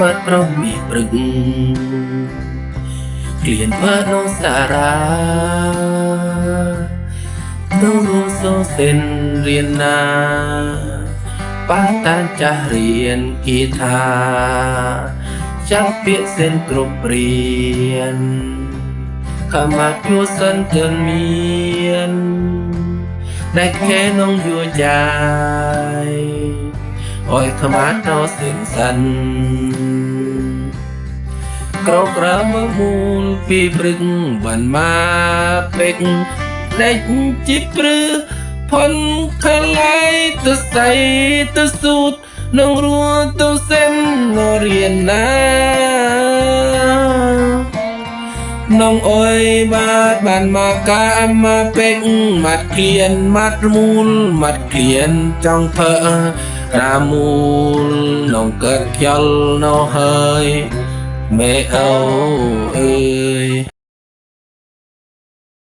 វត្តប្រមីព្រឹងក្លៀនវត្តនងសារ៉ានងរូសូសិនរៀនណាប៉ះតានចាស់រៀនគីថាចាំពាក្យសិនគ្រប់រៀនខមាជួសិនទិនមានដែលគេនងយួចាយអ យខ្មាតោសិនសិនក្រករើមើលមូលពីព្រឹកបានមកពេកដេកជីព្រឺផុនខលៃទៅស្ដីទៅស៊ូតនឹងរួទៅសិននរៀនណានងអើយបាទបានមកកាមកពេកមាត់ក្លៀនមាត់មូលមាត់ក្លៀនចង់ភើរា មូលនងកើតខ្យល់នៅហើយមេអូអើយ